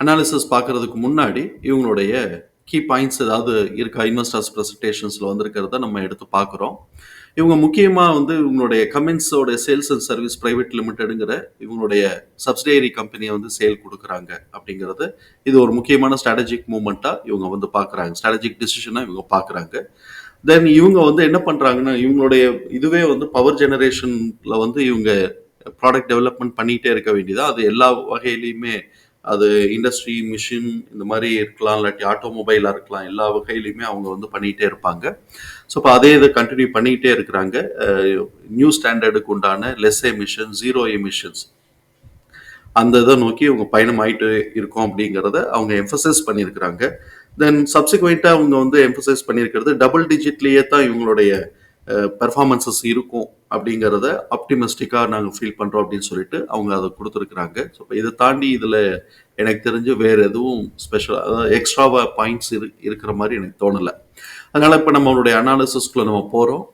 Analysis பார்க்கறதுக்கு முன்னாடி இவங்களுடைய கீ பாயிண்ட்ஸ் ஏதாவது இருக்கா? இன்வெஸ்டர்ஸ் ப்ரெசன்டேஷன்ஸில் வந்திருக்கிறத நம்ம எடுத்து பார்க்குறோம். இவங்க முக்கியமாக வந்து இவங்களுடைய கமெண்ட்ஸோட சேல்ஸ் அண்ட் சர்வீஸ் ப்ரைவேட் லிமிடெடுங்கிற இவங்களுடைய சப்சிடரி கம்பெனியை வந்து சேல் கொடுக்குறாங்க அப்படிங்கிறது இது ஒரு முக்கியமான ஸ்ட்ராட்டஜிக் மூமெண்ட்டாக இவங்க வந்து பார்க்குறாங்க. ஸ்ட்ராட்டஜிக் டிசிஷனாக இவங்க பார்க்குறாங்க. தென் இவங்க வந்து என்ன பண்ணுறாங்கன்னா இவங்களுடைய இதுவே வந்து பவர் ஜெனரேஷனில் வந்து இவங்க ப்ராடக்ட் டெவலப்மெண்ட் பண்ணிகிட்டே இருக்க வேண்டியதாக அது எல்லா வகையிலையுமே அது இண்டஸ்ட்ரி மிஷின் இந்த மாதிரி இருக்கலாம் இல்லாட்டி ஆட்டோமொபைலாக இருக்கலாம் எல்லா வகையிலையுமே அவங்க வந்து பண்ணிகிட்டே இருப்பாங்க. ஸோ இப்போ அதே இதை கண்டினியூ பண்ணிக்கிட்டே இருக்கிறாங்க. நியூ ஸ்டாண்டர்டுக்கு உண்டான லெஸ் எமிஷன் ஜீரோ எமிஷன்ஸ் அந்த இதை நோக்கி இவங்க பயணம் ஆகிட்டு இருக்கோம் அப்படிங்கிறத அவங்க எம்ஃபசைஸ் பண்ணியிருக்கிறாங்க. தென் சப்சிக்வெண்ட்டாக அவங்க வந்து எம்ஃபசைஸ் பண்ணியிருக்கிறது டபுள் டிஜிட்லேயே தான் இவங்களுடைய பெர்ஃபார்மன்சஸ் இருக்கும் அப்படிங்கிறத ஆப்டிமிஸ்டிக்காக நாங்கள் ஃபீல் பண்ணுறோம் அப்படின்னு சொல்லிட்டு அவங்க அதை கொடுத்துருக்குறாங்க. ஸோ இதை தாண்டி இதில் எனக்கு தெரிஞ்சு வேறு எதுவும் ஸ்பெஷல் அதாவது எக்ஸ்ட்ராவாக பாயிண்ட்ஸ் இரு இருக்கிற மாதிரி எனக்கு தோணலை. அதனால் இப்போ நம்மளுடைய அனாலிசிஸ்க்குள்ளே நம்ம போகிறோம்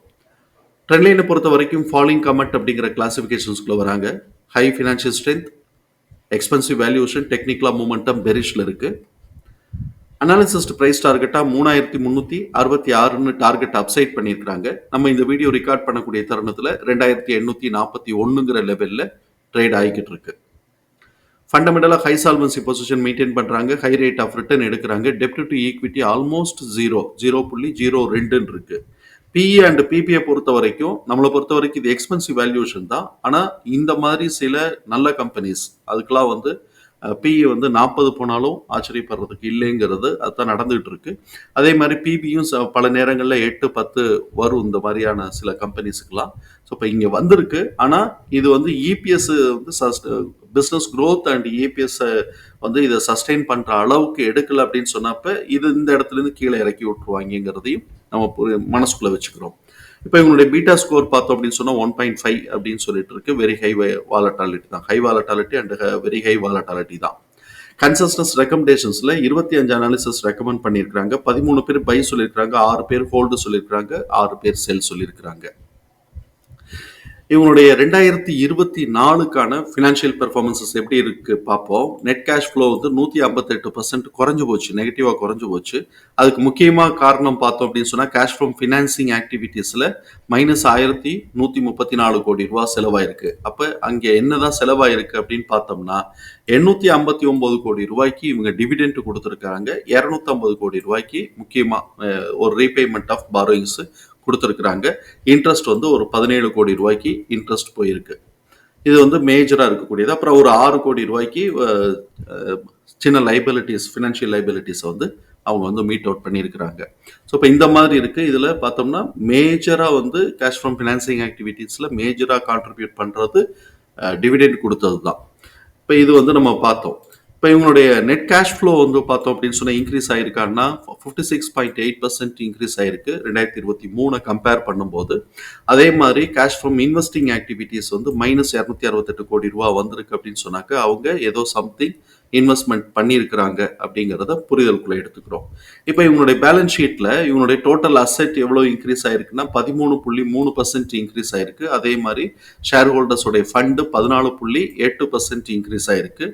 ட்ரெண்ட்லைனை பொறுத்த வரைக்கும் ஃபாலிங் கமெண்ட் அப்படிங்கிற கிளாஸிஃபிகேஷன்ஸ்குள்ளே வராங்க. High financial strength expensive valuation டெக்னிக்கலாக மூமெண்டம் பெரிஷில் இருக்குது அனாலிசிஸ்ட் ப்ரைஸ் டார்கெட்டாக மூணாயிரத்தி முந்நூற்றி அறுபத்தி ஆறுன்னு டார்கெட் அப்சைட் பண்ணியிருக்கிறாங்க. நம்ம இந்த வீடியோ ரெக்கார்ட் பண்ணக்கூடிய தருணத்தில் ரெண்டாயிரத்தி எண்ணூற்றி நாற்பத்தி ஒன்றுங்கிற லெவலில் ட்ரேட் ஆகிக்கிட்டு இருக்கு. ஃபண்டமெண்டலாக ஹை சால்வன்சி பொசிஷன் மெயின்டைன் பண்ணுறாங்க ஹை ரேட் ஆஃப் ரிட்டர்ன் எடுக்கிறாங்க. டெப்ட் to equity almost zero zero புள்ளி ஜீரோ ரெண்டுன்னு இருக்கு. பிஇ அண்ட் பிபிஐ பொறுத்த வரைக்கும் நம்மளை பொறுத்த வரைக்கும் இது எக்ஸ்பென்சிவ் வேல்யூஷன் தான். ஆனால் இந்த மாதிரி சில நல்ல கம்பெனிஸ் அதுக்கெல்லாம் வந்து பிஇ வந்து நாற்பது போனாலும் ஆச்சரியப்படுறதுக்கு இல்லைங்கிறது அதுதான் நடந்துகிட்டு இருக்கு அதே மாதிரி பிபியும் பல நேரங்களில் எட்டு பத்து வரும் இந்த மாதிரியான சில கம்பெனிஸுக்கெல்லாம். ஸோ இப்போ இங்கே வந்திருக்கு. ஆனால் இது வந்து இபிஎஸ் வந்து பிஸ்னஸ் க்ரோத் அண்ட் இபிஎஸ்ஸை வந்து இதை சஸ்டெயின் பண்ணுற அளவுக்கு எடுக்கல அப்படின்னு சொன்னப்ப இது இந்த இடத்துலேருந்து கீழே இறக்கி விட்டுருவாங்கிறதையும் நம்ம மனசுக்குள்ளே வச்சுக்கிறோம். இப்போ இவங்களுடைய பீட்டா ஸ்கோர் பார்த்தோம் அப்படின்னு சொன்னால் ஒன் பாயிண்ட் ஃபைவ் அப்படின்னு சொல்லிட்டு இருக்கு. வெரி ஹை வாலட்டாலிட்டி தான். High volatility and very high volatility தான். கன்சஸ்டன்ஸ் ரெக்கமெண்டேஷன்ஸில் இருபத்தி அஞ்சு அனாலிசிஸ் ரெக்கமெண்ட் பண்ணியிருக்காங்க பதிமூணு பேர் பை சொல்லியிருக்காங்க ஆறு பேர் ஹோல்டு சொல்லியிருக்காங்க ஆறு பேர் செல் சொல்லியிருக்கிறாங்க. இவங்களுடைய ரெண்டாயிரத்தி இருபத்தி நாலுக்கான ஃபினான்ஷியல் பெர்ஃபார்மன்சஸ் எப்படி இருக்கு பார்ப்போம். நெட் கேஷ் ஃப்ளோ வந்து நூற்றி ஐம்பத்தெட்டு பர்சன்ட் குறைஞ்சு போச்சு நெகட்டிவாக குறைஞ்சு போச்சு. அதுக்கு முக்கியமாக காரணம் பார்த்தோம் அப்படின்னு சொன்னால் கேஷ் ஃப்ரம் ஃபினான்சிங் ஆக்டிவிட்டீஸில் மைனஸ் ஆயிரத்தி நூற்றி முப்பத்தி நாலு கோடி ரூபா செலவாயிருக்கு. அப்போ அங்கே என்னதான் செலவாயிருக்கு அப்படின்னு பார்த்தோம்னா எண்ணூற்றி ஐம்பத்தி ஒம்பது கோடி ரூபாய்க்கு இவங்க டிவிடெண்ட் கொடுத்துருக்காங்க. இரநூத்தம்பது கோடி ரூபாய்க்கு முக்கியமாக ஒரு ரீபேமெண்ட் ஆஃப் பாரோயிங்ஸ் கொடுத்துருக்குறாங்க. இன்ட்ரெஸ்ட் வந்து ஒரு பதினேழு கோடி ரூபாய்க்கு இன்ட்ரெஸ்ட் போயிருக்கு. இது வந்து மேஜராக இருக்கக்கூடியது. அப்புறம் ஒரு ஆறு கோடி ரூபாய்க்கு சின்ன லைபிலிட்டிஸ் ஃபினான்ஷியல் லைபிலிட்டிஸை வந்து அவங்க வந்து மீட் அவுட் பண்ணியிருக்கிறாங்க. ஸோ இப்போ இந்த மாதிரி இருக்குது இதில் பார்த்தோம்னா மேஜராக வந்து கேஷ் ஃப்ரம் ஃபினான்சிங் ஆக்டிவிட்டீஸில் மேஜராக கான்ட்ரிபியூட் பண்ணுறது டிவிடெண்ட் கொடுத்தது தான் இப்போ இது வந்து நம்ம பார்த்தோம். இப்போ இவங்களுடைய நெட் கேஷ் ஃப்ளோ வந்து பார்த்தோம் அப்படின்னு சொன்னால் increase ஆயிருக்கான்னா fifty six point eight percent increase ஆயிருக்கு. ரெண்டாயிரத்தி இருபத்தி மூணை கம்பேர் பண்ணும்போது அதே மாதிரி கேஷ் ஃப்ரம் இன்வெஸ்டிங் ஆக்டிவிட்டீஸ் வந்து மைனஸ் இரநூத்தி அறுபத்தெட்டு கோடி ரூபா வந்திருக்கு அப்படின்னு சொன்னாக்க அவங்க ஏதோ சம்திங் இன்வெஸ்ட்மெண்ட் பண்ணியிருக்கிறாங்க அப்படிங்கிறத புரிதலுக்குள்ள எடுத்துக்கிறோம். இப்போ இவங்களுடைய பேலன்ஸ் ஷீட்டில் இவங்களுடைய டோட்டல் அசெட் எவ்வளோ இன்க்ரீஸ் ஆயிருக்குன்னா பதிமூணு புள்ளி மூணு பர்சன்ட் இன்க்ரீஸ் ஆயிருக்கு. அதே மாதிரி ஷேர் ஹோல்டர்ஸோடைய ஃபண்டு பதினாலு புள்ளி எட்டு பர்சன்ட் இன்க்ரீஸ் ஆயிருக்கு.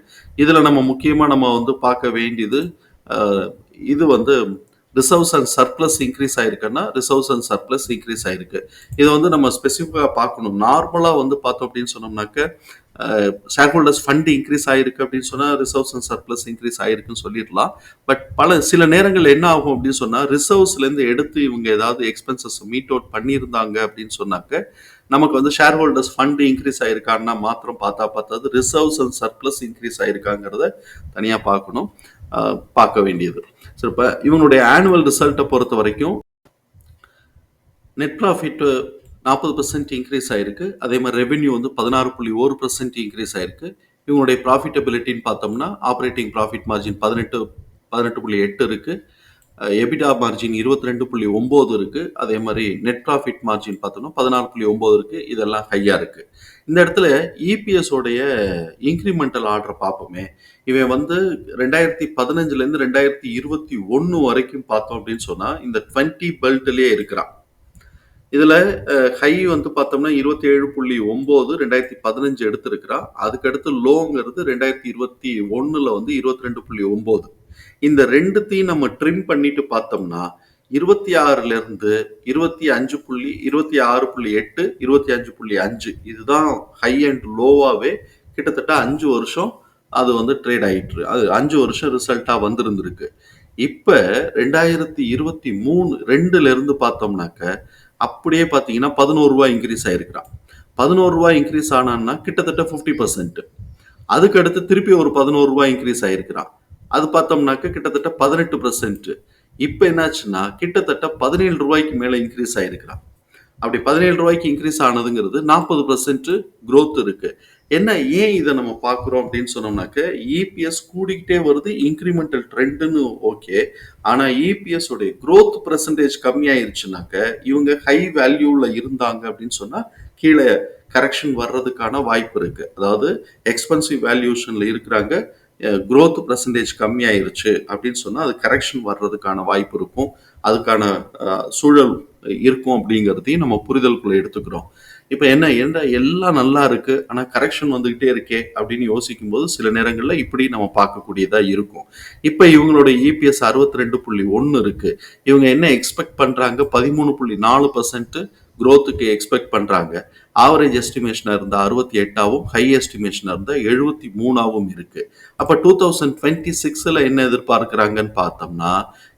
இதில் நம்ம முக்கியமாக நம்ம வந்து பார்க்க வேண்டியது இது வந்து ரிசர்வ்ஸ் அண்ட் சர்ப்ளஸ் இன்க்ரீஸ் ஆயிருக்குன்னா ரிசர்வ்ஸ் அண்ட் சர்ப்ளஸ் இன்க்ரீஸ் ஆயிருக்கு. இதை வந்து நம்ம ஸ்பெசிஃபிக்காக பார்க்கணும். நார்மலாக வந்து பார்த்தோம் அப்படின்னு சொன்னோம்னாக்க ஷேர் ஹோல்டர்ஸ் ஃபண்ட் இன்க்ரீஸ் ஆயிருக்கு அப்படின்னு சொன்னால் ரிசர்வ்ஸ் அண்ட் சர்ப்ளஸ் இன்க்ரீஸ் ஆயிருக்குன்னு சொல்லிடலாம். பட் பல சில நேரங்கள் என்ன ஆகும் அப்படின்னு சொன்னால் ரிசர்வ்ஸ்லேருந்து எடுத்து இவங்க ஏதாவது எக்ஸ்பென்சஸ் மீட் அவுட் பண்ணியிருந்தாங்க அப்படின்னு சொன்னாக்க நமக்கு வந்து ஷேர் ஹோல்டர்ஸ் ஃபண்ட் இன்க்ரீஸ் ஆயிருக்கான்னா மாத்திரம் பார்த்தா பார்த்தது ரிசர்வ்ஸ் அண்ட் சர்ப்ளஸ் இன்க்ரீஸ் ஆயிருக்காங்கிறத தனியாக பார்க்கணும் பார்க்க வேண்டியது. சரி இப்போ இவனுடைய ஆனுவல் ரிசல்ட்டை பொறுத்த வரைக்கும் நெட் ப்ராஃபிட்டு நாற்பது பர்சன்ட் இன்க்ரீஸ் ஆயிருக்கு. அதே மாதிரி ரெவென்யூ வந்து பதினாறு புள்ளி ஒரு பர்சன்ட் இன்க்ரீஸ் ஆயிருக்கு. இவங்களுடைய ப்ராஃபிட்டபிலிட்டின்னு பார்த்தோம்னா ஆப்ரேட்டிங் ப்ராஃபிட் மார்ஜின் பதினெட்டு பதினெட்டு புள்ளி எட்டு இருக்குது எபிடா மார்ஜின் இருபத்தி ரெண்டு புள்ளி ஒம்பது இருக்குது அதே மாதிரி நெட் ப்ராஃபிட் மார்ஜின் பார்த்தோம்னா பதினாறு புள்ளி ஒம்பது இருக்குது இதெல்லாம் ஹையாக இருக்குது இந்த இடத்துல இபிஎஸ் உடைய இன்க்ரிமெண்டல் ஆர்டரை பார்ப்போமே. இவன் வந்து ரெண்டாயிரத்தி பதினஞ்சுலேருந்து ரெண்டாயிரத்தி இருபத்தி ஒன்று வரைக்கும் பார்த்தோம் அப்படின்னு சொன்னால் இந்த டுவெண்ட்டி பெல்ட்லேயே இருக்கிறான். இதில் ஹை வந்து பார்த்தோம்னா இருபத்தி ஏழு புள்ளி ஒம்பது ரெண்டாயிரத்தி பதினஞ்சு எடுத்திருக்கிறா. அதுக்கடுத்து லோங்கிறது ரெண்டாயிரத்தி இருபத்தி ஒன்றில் வந்து இருபத்தி ரெண்டு புள்ளி ஒம்பது. இந்த ரெண்டுத்தையும் நம்ம ட்ரிம் பண்ணிட்டு பார்த்தோம்னா இருபத்தி ஆறுல இருந்து இருபத்தி அஞ்சு புள்ளி இருபத்தி ஆறு புள்ளி எட்டு இருபத்தி அஞ்சு புள்ளி அஞ்சு. இதுதான் ஹை அண்ட் லோவாவே கிட்டத்தட்ட அஞ்சு வருஷம் அது வந்து ட்ரேட் ஆயிட்டு அது அஞ்சு வருஷம் ரிசல்ட்டா வந்திருந்திருக்கு. இப்ப ரெண்டாயிரத்தி இருபத்தி மூணு ரெண்டுல இருந்து பார்த்தோம்னாக்க அப்படியே பார்த்தீங்கன்னா பதினோரு ரூபாய் இன்க்ரீஸ் ஆயிருக்கிறான். பதினோரு ரூபாய் இன்க்ரீஸ் ஆனான்னா கிட்டத்தட்ட ஃபிஃப்டி பர்சன்ட் அதுக்கு அடுத்து திருப்பி ஒரு பதினோரு ரூபாய் இன்க்ரீஸ் ஆயிருக்கிறான். அது பார்த்தோம்னாக்க கிட்டத்தட்ட பதினெட்டு பர்சன்ட் இப்போ என்னாச்சுன்னா கிட்டத்தட்ட பதினேழு ரூபாய்க்கு மேலே இன்க்ரீஸ் ஆயிருக்கிறான். அப்படி பதினேழு ரூபாய்க்கு இன்க்ரீஸ் ஆனதுங்கிறது நாற்பது பர்சன்ட் க்ரோத் இருக்குது என்ன ஏன் இதை நம்ம பார்க்குறோம் அப்படின்னு சொன்னோம்னாக்க இபிஎஸ் கூடிக்கிட்டே வருது இன்க்ரிமெண்டல் ட்ரெண்டுன்னு ஓகே ஆனால் இபிஎஸ் உடைய க்ரோத் பர்சன்டேஜ் கம்மியாயிருச்சுனாக்க இவங்க ஹை வேல்யூவில் இருந்தாங்க அப்படின்னு சொன்னால் கீழே கரெக்ஷன் வர்றதுக்கான வாய்ப்பு இருக்கு. அதாவது எக்ஸ்பென்சிவ் வேல்யூஷன்ல இருக்கிறாங்க க்ரோத் பர்சன்டேஜ் கம்மியாயிருச்சு அப்படின்னு சொன்னால் அது கரெக்ஷன் வர்றதுக்கான வாய்ப்பு இருக்கும். அதுக்கான சூழல் இருக்கும் அப்படிங்கிறதையும் நம்ம புரிதலுக்குள்ள எடுத்துக்கிறோம். இப்போ என்ன ஏண்டா எல்லாம் நல்லா இருக்கு ஆனால் கரெக்ஷன் வந்துகிட்டே இருக்கே அப்படின்னு யோசிக்கும் போது சில நேரங்களில் இப்படி நம்ம பார்க்கக்கூடியதா இருக்கும். இப்போ இவங்களோட இபிஎஸ் அறுபத்தி ரெண்டு புள்ளி ஒன்று இருக்கு. இவங்க என்ன எக்ஸ்பெக்ட் பண்ணுறாங்க பதிமூணு புள்ளி நாலு பர்சன்ட்டு க்ரோத்துக்கு எக்ஸ்பெக்ட் பண்றாங்க. ஆவரேஜ் எஸ்டிமேஷனாக இருந்தால் அறுபத்தி எட்டாவும் ஹை எஸ்டிமேஷனாக இருந்தால் எழுபத்தி மூணாவும் இருக்கு. அப்போ டூ தௌசண்ட் டுவெண்ட்டி சிக்ஸில் என்ன எதிர்பார்க்குறாங்கன்னு பார்த்தோம்னா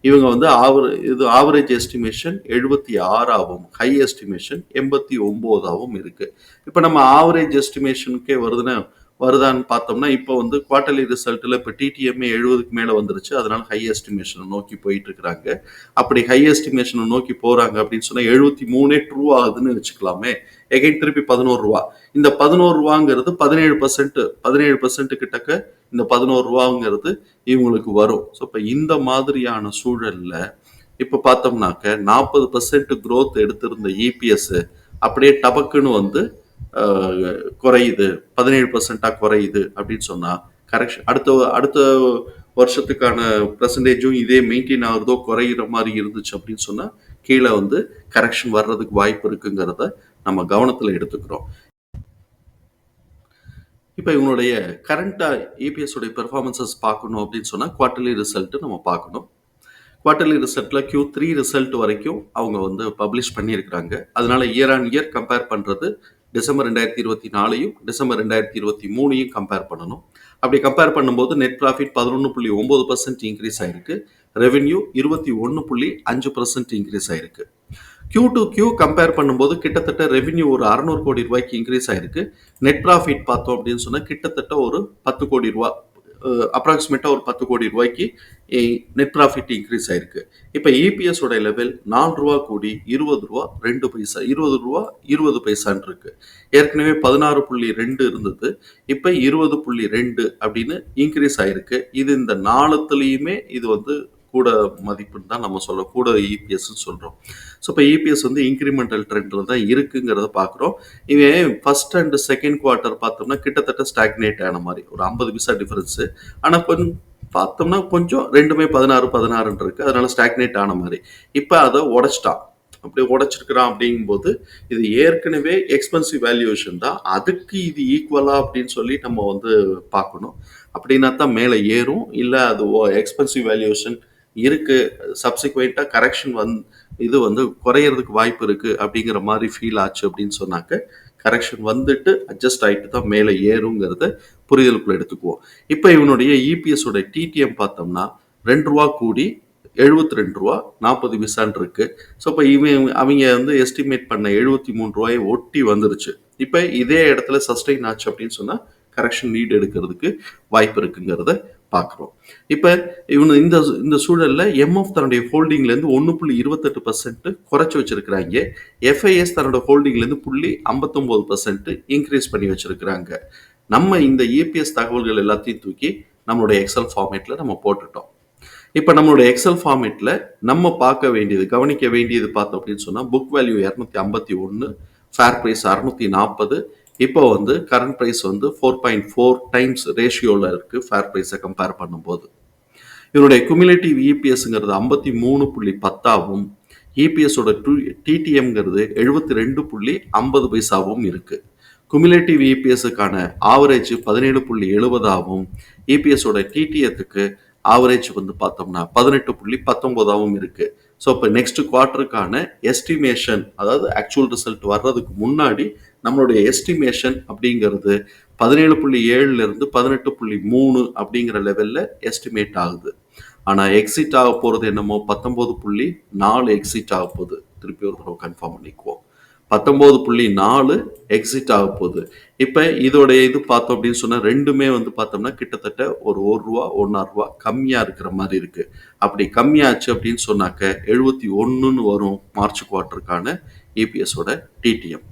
இவங்க வந்து ஆவர இது ஆவரேஜ் எஸ்டிமேஷன் எழுபத்தி ஆறாவும் ஹை எஸ்டிமேஷன் எண்பத்தி ஒம்போதாகவும் இருக்கு. இப்போ நம்ம ஆவரேஜ் எஸ்டிமேஷனுக்கே வருதுன்னா வருதான்னு பார்த்தோம்னா இப்போ வந்து குவார்டர்லி ரிசல்ட்டில் இப்போ டிடிஎம்ஏ எழுபதுக்கு மேலே வந்துருச்சு. அதனால ஹை எஸ்டிமேஷனை நோக்கி போயிட்டு இருக்கிறாங்க அப்படி ஹை எஸ்டிமேஷனை நோக்கி போகிறாங்க அப்படின்னு சொன்னால் எழுபத்தி மூணே ட்ரூ ஆகுதுன்னு வச்சுக்கலாமே. எகைன் திருப்பி பதினோரு ரூபா. இந்த பதினோரு ரூபாங்கிறது பதினேழு பர்சன்ட் பதினேழு பர்சன்ட் கிட்டக்க இந்த பதினோரு ரூபாங்கிறது இவங்களுக்கு வரும். ஸோ இப்போ இந்த மாதிரியான சூழலில் இப்போ பார்த்தோம்னாக்க நாற்பது பர்சன்ட் க்ரோத் எடுத்திருந்த இபிஎஸ் அப்படியே டபக்குன்னு வந்து குறையுது பதினேழு பர்சன்டாக குறையுது அப்படின்னு சொன்னா கரெக்ஷன் அடுத்த அடுத்த வருஷத்துக்கான பர்சன்டேஜும் இதே மெயின்டைன் ஆகுறதோ குறையிற மாதிரி இருந்துச்சு அப்படின்னு சொன்னா கீழே வந்து கரெக்ஷன் வர்றதுக்கு வாய்ப்பு இருக்குங்கிறத நம்ம கவனத்தில் எடுத்துக்கிறோம். இப்போ இவங்களுடைய கரண்ட்டாக ஏபிஎஸ் உடைய பெர்ஃபார்மன்சஸ் பார்க்கணும் அப்படின்னு சொன்னால் குவார்டர்லி ரிசல்ட் நம்ம பார்க்கணும். குவார்டர்லி ரிசல்ட்டில் கியூ த்ரீ ரிசல்ட் வரைக்கும் அவங்க வந்து பப்ளிஷ் பண்ணியிருக்கிறாங்க. அதனால இயர் ஆன் இயர் கம்பேர் பண்ணுறது டிசம்பர் ரெண்டாயிரத்தி இருபத்தி நாலையும் டிசம்பர் ரெண்டாயிரத்தி இருபத்தி மூணையும் கம்பேர் பண்ணணும். அப்படி கம்பேர் பண்ணும்போது நெட் ப்ராஃபிட் பதினொன்று புள்ளி ஒம்பது பர்சன்ட் இன்க்ரீஸ் ஆயிருக்கு. ரெவென்யூ இருபத்தி ஒன்று புள்ளி அஞ்சு பர்சன்ட் இன்க்ரீஸ் ஆயிருக்கு. கியூ டு கியூ கம்பேர் பண்ணும்போது கிட்டத்தட்ட ரெவென்யூ ஒரு அறநூறு கோடி ரூபாய்க்கு இன்க்ரீஸ் ஆயிருக்கு. நெட் ப்ராஃபிட் பார்த்தோம் அப்படின்னு சொன்னால் கிட்டத்தட்ட ஒரு பத்து கோடி ரூபா அப்ராக்சிமேட்டாக ஒரு பத்து கோடி ரூபாய்க்கு நெட் ப்ராஃபிட் இன்க்ரீஸ் ஆயிருக்கு. இப்போ இபிஎஸ் உடைய லெவல் நாலு ரூபா கூடி இருபது ரூபா ரெண்டு பைசா இருபது ரூபா இருபது பைசான்ருக்கு ஏற்கனவே பதினாறு புள்ளி ரெண்டு இருந்தது இப்போ இருபது புள்ளி ரெண்டு அப்படின்னு இன்க்ரீஸ் ஆயிருக்கு. இது இந்த நாளத்துலேயுமே இது வந்து கூட மதிப்புன்னு தான் நம்ம சொல்ல கூட இபிஎஸ்ன்னு சொல்கிறோம் ஸோ இப்போ இபிஎஸ் வந்து இன்க்ரிமெண்டல் ட்ரெண்டில் தான் இருக்குங்கிறத பார்க்குறோம் இவன் ஃபர்ஸ்ட் அண்ட் செகண்ட் குவார்ட்டர் பார்த்தோம்னா கிட்டத்தட்ட ஸ்டாக்னேட் ஆன மாதிரி. ஒரு ஐம்பது பைசா டிஃபரன்ஸு ஆனால் கொஞ்சம் பார்த்தோம்னா கொஞ்சம் ரெண்டுமே பதினாறு பதினாறுன்னு இருக்குது அதனால ஸ்டாக்னேட் ஆன மாதிரி. இப்போ அதை உடச்சிட்டான். அப்படி உடைச்சிருக்கிறான் அப்படிங்கும்போது இது ஏற்கனவே எக்ஸ்பென்சிவ் வேல்யூவேஷன் தான். அதுக்கு இது ஈக்குவலா அப்படின்னு சொல்லி நம்ம வந்து பார்க்கணும். அப்படின்னா தான் மேலே ஏறும். இல்லை அது எக்ஸ்பென்சிவ் வேல்யூவேஷன் இருக்கு. சப்சிக்வெண்ட்டாக கரெக்ஷன் வந் இது வந்து குறையிறதுக்கு வாய்ப்பு இருக்குது அப்படிங்கிற மாதிரி ஃபீல் ஆச்சு அப்படின்னு சொன்னாக்க கரெக்ஷன் வந்துட்டு அட்ஜஸ்ட் ஆகிட்டு தான் மேலே ஏறுங்கிறத புரிதலுக்குள்ள எடுத்துக்குவோம். இப்போ இவனுடைய இபிஎஸோட டிடிஎம் பார்த்தோம்னா ரெண்டு ரூபா கூடி எழுபத்தி ரெண்டு ரூபா நாற்பது விசான் இருக்கு. ஸோ இப்போ இவன் அவங்க வந்து எஸ்டிமேட் பண்ண எழுபத்தி மூணு ரூபாயை ஒட்டி வந்துருச்சு. இப்போ இதே இடத்துல சஸ்டெயின் ஆச்சு அப்படின்னு சொன்னால் கரெக்ஷன் நீட் எடுக்கிறதுக்கு வாய்ப்பு இருக்குங்கிறத பார்க்குறோம். இப்போ இவனு இந்த இந்த சூழலில் எம்எஃப் தன்னுடைய ஹோல்டிங்லேருந்து ஒன்று புள்ளி இருபத்தெட்டு பர்சன்ட் குறைச்சி வச்சிருக்கிறாங்க. எஃப்ஐஎஸ் தன்னோட ஹோல்டிங்லேருந்து புள்ளி ஐம்பத்தொம்போது பர்சன்ட் இன்க்ரீஸ் பண்ணி வச்சுருக்கிறாங்க. நம்ம இந்த இபிஎஸ் தகவல்கள் எல்லாத்தையும் தூக்கி நம்மளுடைய எக்ஸல் ஃபார்மேட்டில் நம்ம போட்டுட்டோம். இப்போ நம்மளுடைய எக்ஸல் ஃபார்மேட்டில் நம்ம பார்க்க வேண்டியது கவனிக்க வேண்டியது பார்த்தோம் அப்படின்னு சொன்னால் புக் வேல்யூ இரநூத்தி ஐம்பத்தி ஒன்று ஃபேர் ப்ரைஸ் அறுநூத்தி நாற்பது இப்போ வந்து கரண்ட் ப்ரைஸ் வந்து ஃபோர் பாயிண்ட் ஃபோர் டைம்ஸ் ரேஷியோவில் இருக்குது ஃபேர் ப்ரைஸை கம்பேர் பண்ணும்போது. இதனுடைய குமிலேட்டிவ் இபிஎஸ்ங்கிறது ஐம்பத்தி மூணு புள்ளி பத்தாவும் இபிஎஸோட டூ டிடிஎம்ங்கிறது எழுபத்தி ரெண்டு புள்ளி ஐம்பது பைசாவும் இருக்குது குமிலேட்டிவ் இபிஎஸ்ஸுக்கான ஆவரேஜ் பதினேழு புள்ளி எழுபதாகவும் இபிஎஸோட டிடிஎத்துக்கு ஆவரேஜ் வந்து பார்த்தோம்னா பதினெட்டு புள்ளி பத்தொன்பதாகவும் இருக்குது ஸோ இப்போ நெக்ஸ்ட் குவார்ட்டருக்கான எஸ்டிமேஷன் அதாவது ஆக்சுவல் ரிசல்ட் வர்றதுக்கு முன்னாடி நம்மளுடைய எஸ்டிமேஷன் அப்படிங்கிறது பதினேழு புள்ளி ஏழுல இருந்து பதினெட்டு புள்ளி மூணு அப்படிங்கிற லெவல்ல எஸ்டிமேட் ஆகுது. ஆனா எக்ஸிட் ஆக போறது என்னமோ பத்தொன்பது புள்ளி நாலு எக்ஸிட் ஆக போகுது. திருப்பி ஒரு தடவை கன்ஃபார்ம் பண்ணிக்குவோம். பத்தொன்பது புள்ளி நாலு எக்ஸிட் ஆக போகுது. இப்போ இதோடைய இது பார்த்தோம் அப்படின்னு சொன்னால் ரெண்டுமே வந்து பார்த்தோம்னா கிட்டத்தட்ட ஒரு ஒரு ரூபா ஒன்றா ரூபா கம்மியாக இருக்கிற மாதிரி இருக்கு. அப்படி கம்மியாச்சு அப்படின்னு சொன்னாக்க எழுபத்தி ஒன்றுன்னு வரும் மார்ச் குவார்ட்டருக்கான இபிஎஸோட டிடிஎம்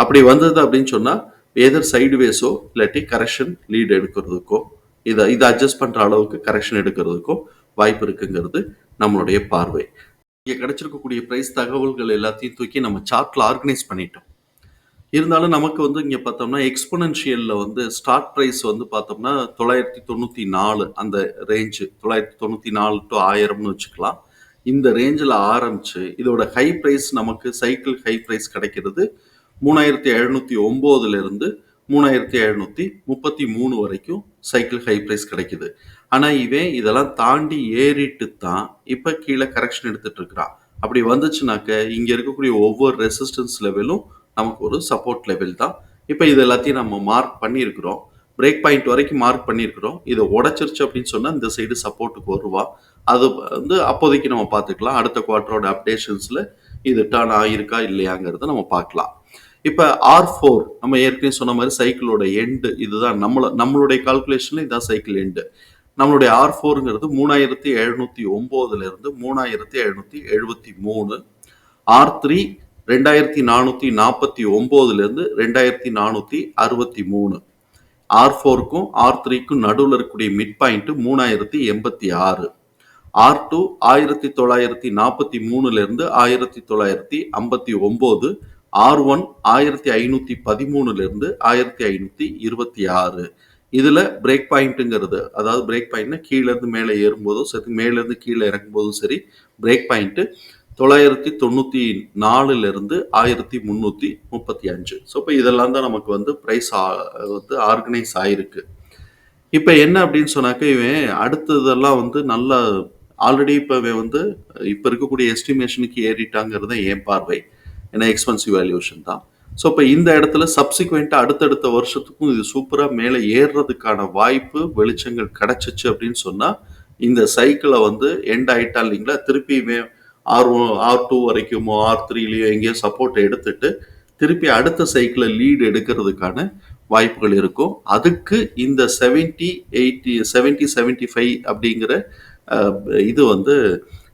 அப்படி வந்தது அப்படின்னு சொன்னால் எதர் சைடுவேஸோ இல்லாட்டி கரெக்ஷன் லீட் எடுக்கிறதுக்கோ இதை இதை அட்ஜஸ்ட் பண்ணுற அளவுக்கு கரெக்ஷன் எடுக்கிறதுக்கோ வாய்ப்பு இருக்குங்கிறது நம்மளுடைய பார்வை. இங்கே கிடைச்சிருக்கக்கூடிய ப்ரைஸ் தகவல்கள் எல்லாத்தையும் தூக்கி நம்ம சார்ட்டில் ஆர்கனைஸ் பண்ணிட்டோம். இருந்தாலும் நமக்கு வந்து இங்கே பார்த்தோம்னா எக்ஸ்பொனன்ஷியலில் வந்து ஸ்டார்ட் ப்ரைஸ் வந்து பார்த்தோம்னா தொள்ளாயிரத்தி தொண்ணூற்றி நாலு அந்த ரேஞ்சு தொள்ளாயிரத்தி தொண்ணூற்றி நாலு டு ஆயிரம்னு வச்சுக்கலாம். இந்த ரேஞ்சில் ஆரம்பித்து இதோட ஹை ப்ரைஸ் நமக்கு சைக்கிள் ஹை ப்ரைஸ் கிடைக்கிறது மூணாயிரத்தி எழுநூற்றி ஒம்போதுலேருந்து மூணாயிரத்தி எழுநூற்றி முப்பத்தி மூணு வரைக்கும் சைக்கிள் ஹை ப்ரைஸ் கிடைக்குது. ஆனால் இவன் இதெல்லாம் தாண்டி ஏறிட்டு தான் இப்போ கீழே கரெக்ஷன் எடுத்துட்டு இருக்கிறான் அப்படி வந்துச்சுனாக்க இங்கே இருக்கக்கூடிய ஒவ்வொரு ரெசிஸ்டன்ஸ் லெவலும் நமக்கு ஒரு சப்போர்ட் லெவல் தான். இப்போ இது எல்லாத்தையும் நம்ம மார்க் பண்ணியிருக்கிறோம். பிரேக் பாயிண்ட் வரைக்கும் மார்க் பண்ணியிருக்கிறோம். இதை உடச்சிருச்சு அப்படின்னு சொன்னால் இந்த சைடு சப்போர்ட்டுக்கு வருவா. அது வந்து அப்போதைக்கு நம்ம பார்த்துக்கலாம். அடுத்த குவார்ட்டரோட அப்டேஷன்ஸில் இது டர்ன் ஆகியிருக்கா இல்லையாங்கிறத நம்ம பார்க்கலாம். இப்போ ஆர் ஃபோர் நம்ம ஏற்கனவே சொன்ன மாதிரி சைக்கிளோட எண்டு இதுதான். நம்மள நம்மளுடைய கால்குலேஷனில் இதுதான் சைக்கிள் எண்டு நம்மளுடைய ஆர் ஃபோருங்கிறது மூணாயிரத்தி எழுநூற்றி ஒம்போதுலேருந்து மூணாயிரத்தி எழுநூற்றி எழுபத்தி மூணு. ஆர் த்ரீ ரெண்டாயிரத்தி நானூற்றி நாற்பத்தி ஒம்போதுலேருந்து ரெண்டாயிரத்தி நானூற்றி அறுபத்தி மூணு. ஆர் ஃபோருக்கும் ஆர் த்ரீக்கும் நடுவில் இருக்கக்கூடிய மிட் பாயிண்ட்டு மூணாயிரத்தி எண்பத்தி ஆறு. ஆர் டூ ஆயிரத்தி தொள்ளாயிரத்தி நாற்பத்தி மூணுலேருந்து ஆயிரத்தி தொள்ளாயிரத்தி ஐம்பத்தி ஒம்பது. ஆர் ஒன் ஆயிரத்தி ஐநூற்றி பதிமூணுலேருந்து ஆயிரத்தி ஐநூற்றி இருபத்தி ஆறு. இதில் பிரேக் பாயிண்ட்டுங்கிறது அதாவது பிரேக் பாயிண்ட்னா கீழேருந்து மேலே ஏறும்போதும் சரி மேலேருந்து கீழே இறங்கும்போதும் சரி பிரேக் பாயிண்ட்டு தொள்ளாயிரத்தி தொண்ணூற்றி நாலுலேருந்து ஆயிரத்தி முந்நூற்றி முப்பத்தி அஞ்சு. ஸோ இப்போ இதெல்லாம் தான் நமக்கு வந்து ப்ரைஸ் வந்து ஆர்கனைஸ் ஆகிருக்கு இப்போ என்ன அப்படின்னு சொன்னாக்க இவன் அடுத்ததெல்லாம் வந்து நல்லா ஆல்ரெடி இப்போ இவன் வந்து இப்போ இருக்கக்கூடிய எஸ்டிமேஷனுக்கு ஏறிட்டாங்கிறது என் பார்வை. ஏன்னா எக்ஸ்பென்சிவ் வேல்யூஷன் தான். ஸோ இப்போ இந்த இடத்துல சப்சிக்வெண்ட்டாக அடுத்தடுத்த வருஷத்துக்கும் இது சூப்பராக மேலே ஏறுறதுக்கான வாய்ப்பு வெளிச்சங்கள் கிடச்சிச்சு அப்படின்னு சொன்னால் இந்த சைக்கிளை வந்து எண்ட் ஆயிட்டா இல்லைங்களா? திருப்பி ஆர் ஒன் ஆர் டூ வரைக்குமோ ஆர் த்ரீலேயோ எங்கேயோ சப்போர்ட்டை எடுத்துட்டு திருப்பி அடுத்த சைக்கிளை லீடு எடுக்கிறதுக்கான வாய்ப்புகள் இருக்கும். அதுக்கு இந்த seventy eighty seventy seventy five அப்படிங்கிற இது வந்து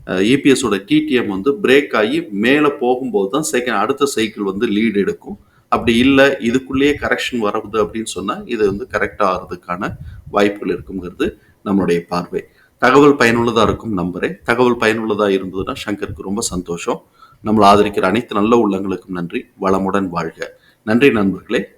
இபிஎஸோட டிடிஎம் வந்து பிரேக் ஆகி மேலே போகும்போது தான் செகண்ட் அடுத்த சைக்கிள் வந்து லீடு எடுக்கும். அப்படி இல்லை இதுக்குள்ளேயே கரெக்ஷன் வருது அப்படின்னு சொன்னால் இது வந்து கரெக்டாக ஆகிறதுக்கான வாய்ப்புகள் இருக்குங்கிறது நம்மளுடைய பார்வை. தகவல் பயனுள்ளதாக இருக்கும் நம்புறேன். தகவல் பயனுள்ளதாக இருந்ததுன்னா சங்கருக்கு ரொம்ப சந்தோஷம். நம்மளை ஆதரிக்கிற அனைத்து நல்ல உள்ளங்களுக்கும் நன்றி. வளமுடன் வாழ்க. நன்றி நண்பர்களே.